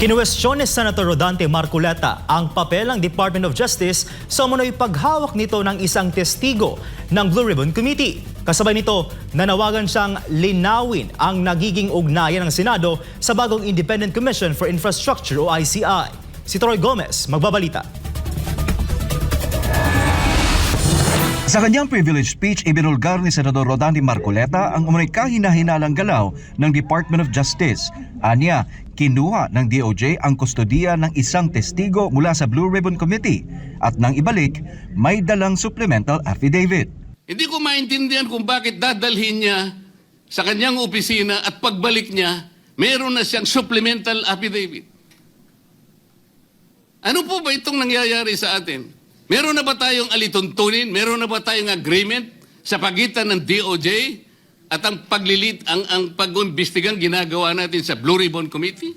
Kinuwestiyon ni Senator Rodante Marculeta ang papel ng Department of Justice sa umunoy paghawak nito ng isang testigo ng Blue Ribbon Committee. Kasabay nito, nanawagan siyang linawin ang nagiging ugnayan ng Senado sa bagong Independent Commission for Infrastructure o ICI. Si Troy Gomez, magbabalita. Sa kanyang privilege speech, ibinulgar ni Senador Rodante Marcoleta ang umunay kahina-hinalang galaw ng Department of Justice. Anya, kinuha ng DOJ ang kustodiya ng isang testigo mula sa Blue Ribbon Committee at nang ibalik, may dalang supplemental affidavit. Hindi ko maintindihan kung bakit dadalhin niya sa kanyang opisina at pagbalik niya, meron na siyang supplemental affidavit. Ano po ba itong nangyayari sa atin? Meron na ba tayong alituntunin? Meron na ba tayong agreement sa pagitan ng DOJ at ang paglilit, ang, ang pag-imbestigang ginagawa natin sa Blue Ribbon Committee?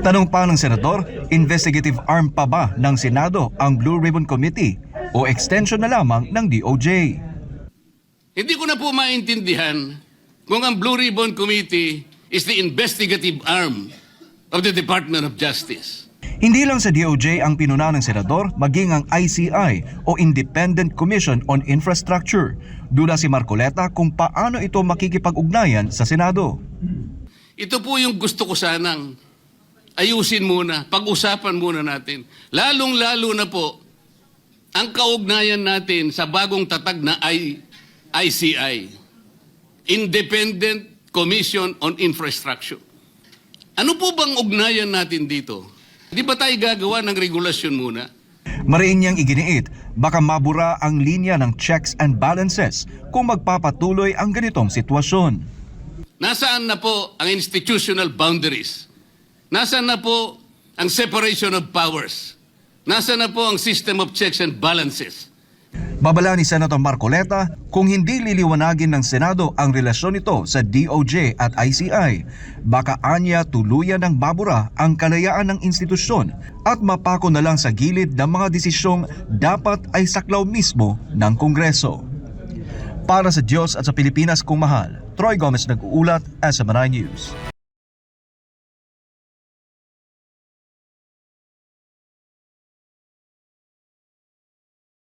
Tanong pa ng Senador, investigative arm pa ba ng Senado ang Blue Ribbon Committee o extension na lamang ng DOJ? Hindi ko na po maintindihan kung ang Blue Ribbon Committee is the investigative arm of the Department of Justice. Hindi lang sa DOJ ang pinuna ng senador, maging ang ICI o Independent Commission on Infrastructure. Dula si Marcoleta kung paano ito makikipag-ugnayan sa Senado. Ito po yung gusto ko sanang ayusin muna, pag-usapan muna natin. Lalong-lalo na po ang kaugnayan natin sa bagong tatag na I- ICI, Independent Commission on Infrastructure. Ano po bang ugnayan natin dito? Di ba tayo gagawa ng regulasyon muna? Mariin niyang iginiit, baka mabura ang linya ng checks and balances kung magpapatuloy ang ganitong sitwasyon. Nasaan na po ang institutional boundaries? Nasaan na po ang separation of powers? Nasaan na po ang system of checks and balances? Babala ni Senator Marcoleta kung hindi liliwanagin ng Senado ang relasyon nito sa DOJ at ICI, baka anya tuluyan ng babura ang kalayaan ng institusyon at mapako na lang sa gilid ng mga desisyong dapat ay saklaw mismo ng Kongreso. Para sa Diyos at sa Pilipinas kung mahal, Troy Gomez nag-uulat, SMNI News.